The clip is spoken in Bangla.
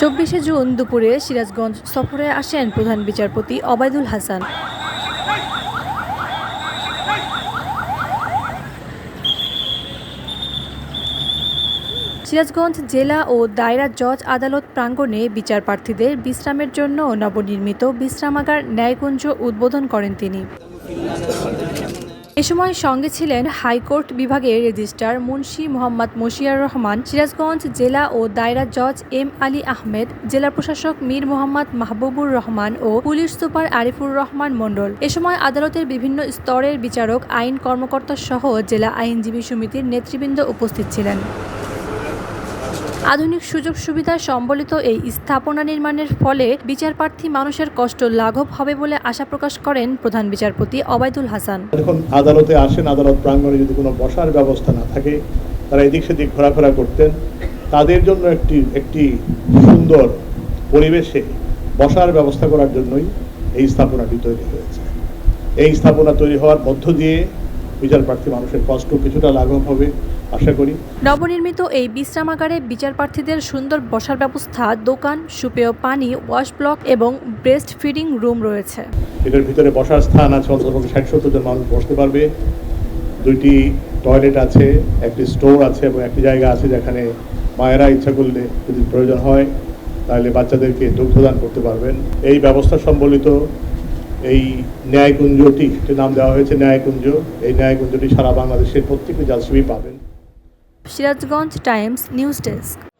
চব্বিশে জুন দুপুরে সিরাজগঞ্জ সফরে আসেন প্রধান বিচারপতি অবায়দুল হাসান। সিরাজগঞ্জ জেলা ও দায়রা জজ আদালত প্রাঙ্গণে বিচার প্রার্থীদের বিশ্রামের জন্য নবনির্মিত বিশ্রামাগার ন্যায়কুঞ্জ উদ্বোধন করেন তিনি। এ সময় সঙ্গে ছিলেন হাইকোর্ট বিভাগের রেজিস্ট্রার মুন্সি মোহাম্মদ মশিয়ার রহমান, সিরাজগঞ্জ জেলা ও দায়রা জজ এম আলী আহমেদ, জেলা প্রশাসক মীর মোহাম্মদ মাহবুবুর রহমান ও পুলিশ সুপার আরিফুর রহমান মণ্ডল। এ সময় আদালতের বিভিন্ন স্তরের বিচারক, আইন কর্মকর্তা সহ জেলা আইনজীবী সমিতির নেতৃবৃন্দ উপস্থিত ছিলেন। আধুনিক সুযোগ সুবিধা সম্বলিত এই স্থাপনা নির্মাণের ফলে বিচারপ্রার্থী মানুষের কষ্ট লাঘব হবে বলে আশা প্রকাশ করেন প্রধান বিচারপতি অবায়দুল হাসান। যখন আদালতে আসেন, আদালত প্রাঙ্গণে যদি কোনো বসার ব্যবস্থা না থাকে, তারা এদিক সেদিক ঘোরাফেরা করতেন। তাদের জন্য একটি একটি সুন্দর পরিবেশে বসার ব্যবস্থা করার জন্যই এই স্থাপনাটি তৈরি হয়েছে। এই স্থাপনা তৈরি হওয়ার মধ্য দিয়ে বিচার প্রার্থী মানুষের কষ্ট কিছুটা লাঘব হবে আশা করি। নবনির্মিত এই বিশ্রামাগারে বিচার প্রার্থীদের সুন্দর বসার ব্যবস্থা দোকান সুপেয় পানি ওয়াশ ব্লক এবং ব্রেস্ট ফিডিং রুম রয়েছে। এটার ভিতরে বসার স্থান আছে অন্তত ষাট সত্তর জন মানুষ বসতে পারবে। দুইটি টয়লেট আছে একটি স্টোর আছে এবং একটি জায়গা আছে যেখানে মায়েরা ইচ্ছা করলে যদি প্রয়োজন হয় তাহলে বাচ্চাদেরকে দুগ্ধদান করতে পারবেন। এই ব্যবস্থা সম্বলিত এই ন্যায়কুঞ্জটি নাম দেওয়া হয়েছে, ন্যায়কুঞ্জ। এই ন্যায়কুঞ্জটি সারা বাংলাদেশের প্রত্যেকটি জালসবি পাবেন। Sirajganj times news desk.